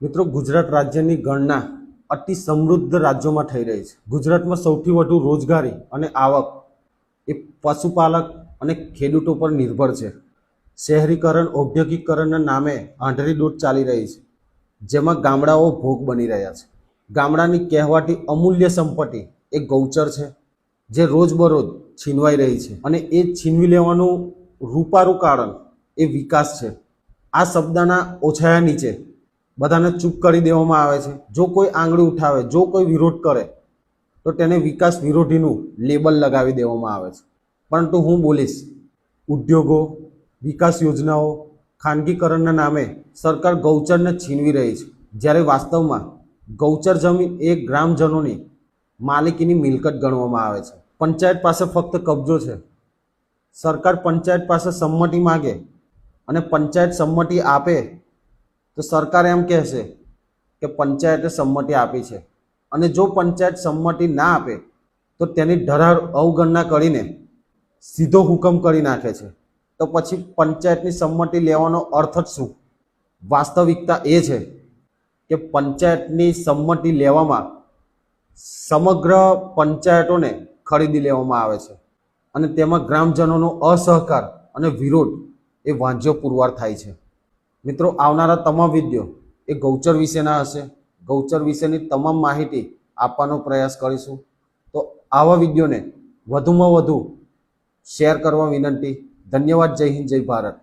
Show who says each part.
Speaker 1: મિત્રો, ગુજરાત રાજ્યની ગણના અતિ સમૃદ્ધ રાજ્યોમાં થઈ રહી છે. ગુજરાતમાં સૌથી વધુ રોજગારી અને આવક એ પશુપાલક અને ખેડૂતો પર નિર્ભર છે. શહેરીકરણ, ઔદ્યોગિકરણના નામે આંધળી દૂધ ચાલી રહી છે, જેમાં ગામડાઓ ભોગ બની રહ્યા છે. ગામડાની કહેવાતી અમૂલ્ય સંપત્તિ એ ગૌચર છે, જે રોજબરોજ છીનવાઈ રહી છે અને એ છીનવી લેવાનું રૂપારું કારણ એ વિકાસ છે. આ શબ્દના ઓછાયા નીચે બધાને ચૂપ કરી દેવામાં આવે છે. જો કોઈ આંગળી ઉઠાવે, જો કોઈ વિરોધ કરે, તો તેને વિકાસ વિરોધીનું લેબલ લગાવી દેવામાં આવે છે. પરંતુ હું બોલીશ, ઉદ્યોગો, વિકાસ યોજનાઓ, ખાનગીકરણના નામે સરકાર ગૌચરને છીનવી રહી છે. જ્યારે વાસ્તવમાં ગૌચર જમીન એ ગ્રામજનોની માલિકીની મિલકત ગણવામાં આવે છે. પંચાયત પાસે ફક્ત કબજો છે. સરકાર પંચાયત પાસે સંમતિ માગે અને પંચાયત સંમતિ આપે તો સરકાર એમ કહેશે કે પંચાયતે સંમતિ આપી છે. અને જો પંચાયત સંમતિ ના આપે, તો તેની ઢરાર અવગણના કરીને સીધો હુકમ કરી નાખે છે. તો પછી પંચાયતની સંમતિ લેવાનો અર્થ જ શું? વાસ્તવિકતા એ છે કે પંચાયતની સંમતિ લેવામાં સમગ્ર પંચાયતોને ખરીદી લેવામાં આવે છે. અને તેમાં ગ્રામજનોનો અસહકાર અને વિરોધ એ વાંઝ્યો પુરવાર થાય છે. મિત્રો, આવનારા તમામ વીડિયો એ ગૌચર વિશેના હશે. ગૌચર વિશેની તમામ માહિતી આપવાનો પ્રયાસ કરીશું. તો આવા વિડીયોને વધુમાં વધુ શેર કરવા વિનંતી. ધન્યવાદ. જય હિન્દ, જય ભારત.